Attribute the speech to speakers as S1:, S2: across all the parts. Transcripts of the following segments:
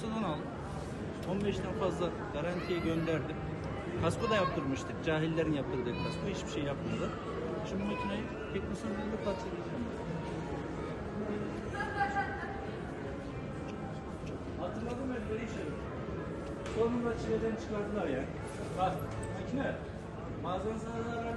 S1: Teknosa'dan aldım. 15'ten fazla garantiye gönderdim. Kasko da yaptırmıştık. Cahillerin yaptırdığı kasko. Hiçbir şey yapmadı. Şimdi makineyi Teknosa'nın elinde parçalayacağım. Hatırladım ben böyle işleri. Sonunda çileden çıkardılar ya. Bak makine. Mağazanın sana zarar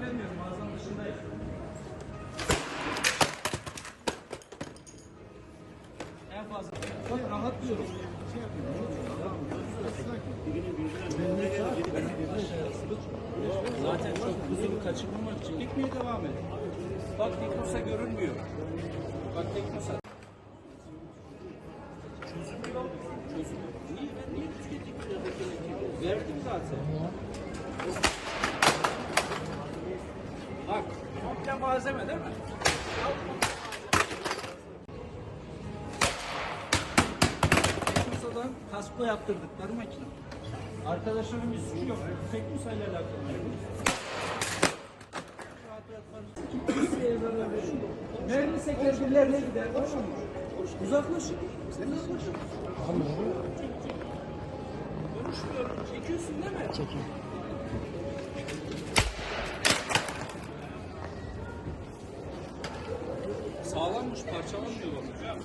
S1: Zaten çok huzuru kaçırmamak için gitmeye devam et. Bak Teknosa görünmüyor. Bak Teknosa. Çözülüyor. Çözülüyor. Niye? Ben niye tüketim Verdim zaten. Bak, komple malzeme değil mi? Kasko yaptırdıkları makine. Arkadaşlarım bir suçu yok. Teknosa ile alakalı. Mermi seker birilerine gider. Uzaklaşın. Uzaklaşın. Konuşmuyorum. Çekiyorsun değil mi? Çekiyorum. Sağlammış, parçalanmıyor hocam.